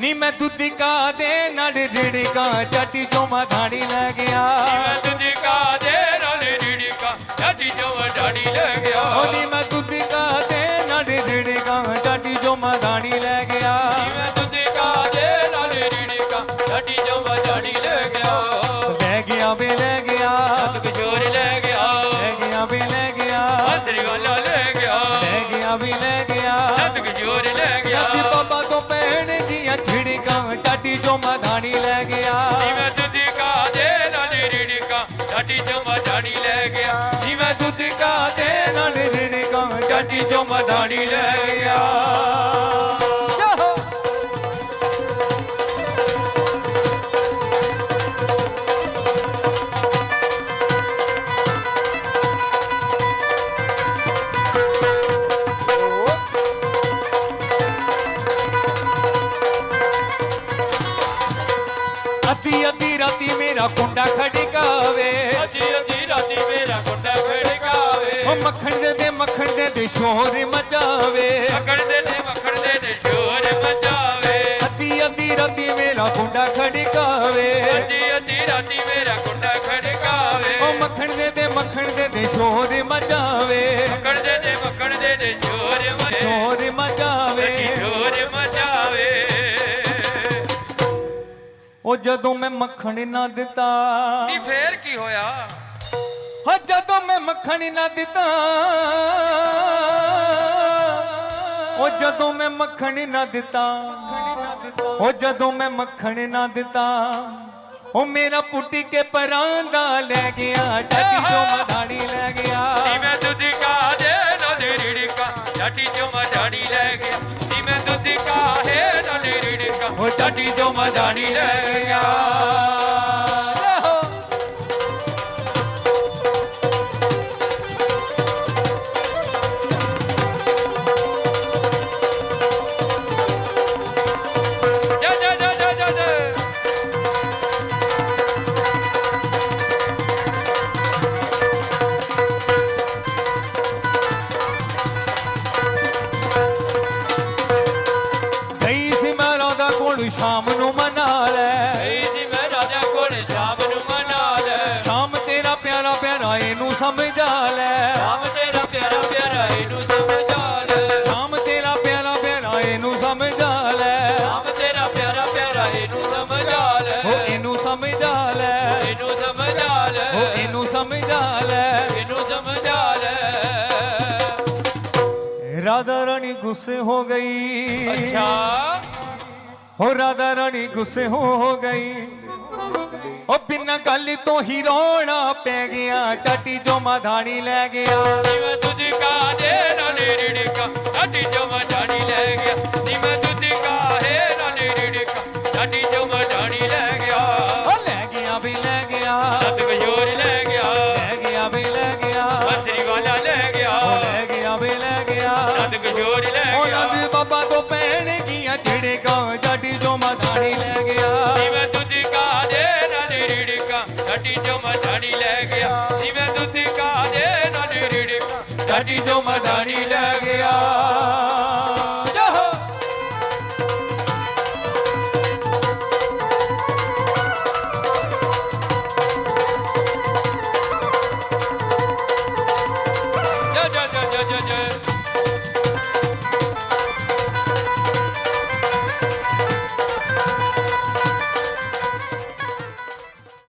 ਨੀ ਮੈਂ ਦੁੱਧੀ ਕਾ ਦੇ ਨਾਲ ਰਿੜਕਾ ਚਾਟੀ ਜੋ ਮਧਾਣੀ ਲੈ ਗਿਆ ਮੈਂ ਤੁਝੇ ਕਾ ਦੇ ਨਾਲ ਰੀੜੀਕਾ ਛਾਤੀ ਚੋਂ ਵਡਾੜੀ ਲੈ ਗਿਆ ਓ ਨੀ ਮੈਂ ਦੁੱਧੀ ਕਾ ਦੇ ਨਾਲ ਰਿੜਕਾ ਚਾਟੀ ਜੋ ਮਧਾਣੀ ਲੈ ਗਿਆ ਮੈਂ ਤੁਝੇ ਕਾ ਦੇ ਨਾਲ ਰੀੜੀਕਾ ਛਾਤੀ ਚੋਂ ਵਡਾੜੀ ਲੈ ਗਿਆ ਲੈ ਗਿਆ ਵੇ ਲੈ ਗਿਆ ਕਿਸ਼ੋਰ ਲੈ ਗਿਆ ਲੈ ਗਿਆ ਵੇ ਲੈ ਗਿਆ ਅੰਦਰੀ ਵਾਲਾ ਲੈ ਗਿਆ ਲੈ ਗਿਆ ਵੀ ਲੈ ਗਿਆ ਕਿਸ਼ੋਰ ਲੈ ਗਿਆ ਚਾਟੀ ਬਾਬਾ ਜੋ ਮਧਾਣੀ ਲੈ ਗਿਆ। ਮੈਂ ਤੁਝੇ ਕਾ ਦੇ ਨਾਲ ਰੀੜੀਕਾ ਛਾਤੀ ਚੋਂ ਵਡਾੜੀ ਲੈ ਗਿਆ। ਜਿਵੇਂ ਦੁੱਧ ਕਾ ਦੇ ਨਾਲ ਰਿੜਕਾਂ ਚਾਟੀ ਜੋ ਮਧਾਣੀ ਲੈ ਗਿਆ। ਮੇਰਾ ਕੁੰਡਾ ਖੜਕਾਵੇ ਅੱਜੀ ਅੱਜੀ ਰਾਤੀ ਮੇਰਾ ਗੁੰਡਾ ਖੜਕਾਵੇ ਉਹ ਮੱਖਣ ਦੇ ਦੇ ਮੱਖਣ ਦੇ ਦੇ ਸ਼ੋਰ ਮਚਾਵੇ। ਮੱਖਣ ਦੇ ਨੇ ਮੱਖਣ ਦੇ ਨੇ ਸ਼ੋਰ ਮਚਾਵੇ। ਅੱਧੀ ਅੱਧੀ ਰਾਤੀ ਮੇਰਾ ਕੁੰਡਾ ਖੜਕਾਵੇ ਅੱਜੀ ਅੱਜੀ ਰਾਤੀ ਮੇਰਾ ਗੁੰਡਾ ਖੜਕਾਵੇ ਉਹ ਮੱਖਣ ਦੇ ਦੇ ਮੱਖਣ ਦੇ ਦੇ ਸ਼ੋਰ ਮਚਾਵੇ। ਉਹ ਜਦੋਂ ਮੈਂ ਮੱਖਣ ਨਾ ਦਿੱਤਾ। ਨੀ ਫੇਰ ਕੀ ਹੋਇਆ? ਹੋ ਜਦੋਂ ਮੈਂ ਮੱਖਣ ਨਾ ਦਿੱਤਾ। ਉਹ ਜਦੋਂ ਮੈਂ ਮੱਖਣ ਨਾ ਦਿੱਤਾ। ਉਹ ਜਦੋਂ ਮੈਂ ਮੱਖਣ ਨਾ ਦਿੱਤਾ। ਉਹ ਮੇਰਾ ਪੁੱਟੀ ਕੇ ਪਰਾਂਦਾ ਲੈ ਗਿਆ। ਚਾਟੀ ਚੋਂ ਮਧਾਣੀ ਲੈ ਗਿਆ। ਮੈਂ ਦੁੱਧ ਕਾ ਦੇ ਨਾ ਦੇ ਰੀੜਕਾ। ਛਾਤੀ ਚੋਂ ਮਡਾੜੀ ਲੈ ਗਿਆ। ਮੈਂ ਦੁੱਧ ਕਾ ਰੀੜਕਾ ਉਹ ਚਾਟੀ ਚੋਂ ਮਧਾਣੀ ਲੈ ਸ਼ਾਮ ਨੂੰ ਮਨਾ ਲੈ। ਮੈਂ ਰਾਜਾ ਕੋਲ ਸ਼ਾਮ ਨੂੰ ਮਨਾ ਲੈ। ਸ਼ਾਮ ਤੇਰਾ ਪਿਆਰਾ ਪਿਆਰਾ ਇਹਨੂੰ ਸਮਝਾ ਲੈ। ਸ਼ਾਮ ਤੇਰਾ ਪਿਆਰਾ ਪਿਆਰਾ ਇਹਨੂੰ ਸਮਝਾ ਲੈ। ਸ਼ਾਮ ਤੇਰਾ ਪਿਆਰਾ ਪਿਆਰਾ ਇਹਨੂੰ ਸਮਝਾ ਲੈ। ਸ਼ਾਮ ਤੇਰਾ ਪਿਆਰਾ ਪਿਆਰਾ ਇਹਨੂੰ ਸਮਝਾ ਲੈ। ਉਹ ਇਹਨੂੰ ਸਮਝਾ ਲੈ। ਇਹਨੂੰ ਸਮਝਾ ਲੈ। ਉਹ ਇਹਨੂੰ ਸਮਝਾ ਲੈ। ਇਹਨੂੰ ਸਮਝਾ ਲੈ। ਰਾਧਾ ਰਾਣੀ ਗੁੱਸੇ ਹੋ ਗਈ। ਅੱਛਾ। ਹੋ ਰਾਧਾ ਰਾਣੀ ਗੁੱਸੇ ਹੋ ਗਈ। ਉਹ ਬਿਨਾਂ ਗੱਲ ਤੋਂ ਹੀ ਰੋਣਾ ਪੈ ਗਿਆ, ਚਾਟੀ ਜੋ ਮਧਾਣੀ ਲੈ ਗਿਆ। ਜਿਵੇਂ ਤੁਝ ਕਾ ਦੇ ਬਾਬਾ ਤੋਂ ਪੈਣ ਗਿਆ ਜਿਹੜੇ ਗਾਂ ਜੱਟ ਜੋ ਮਧਾਣੀ ਲੈ ਗਿਆ। ਜਿਵੇਂ ਦੁੱਧ ਕਾ ਦੇ ਨਾਲ ਰਿੜਕਾ ਜੱਟੀ ਜੋ ਮਧਾਣੀ ਲੈ ਗਿਆ। ਜਿਵੇਂ ਦੁੱਧ ਕਾ ਦੇ ਨਾਲ ਰਿੜਕਾ ਜੱਟੀ ਜੋ ਮਧਾਣੀ ਲੈ ਗਿਆ।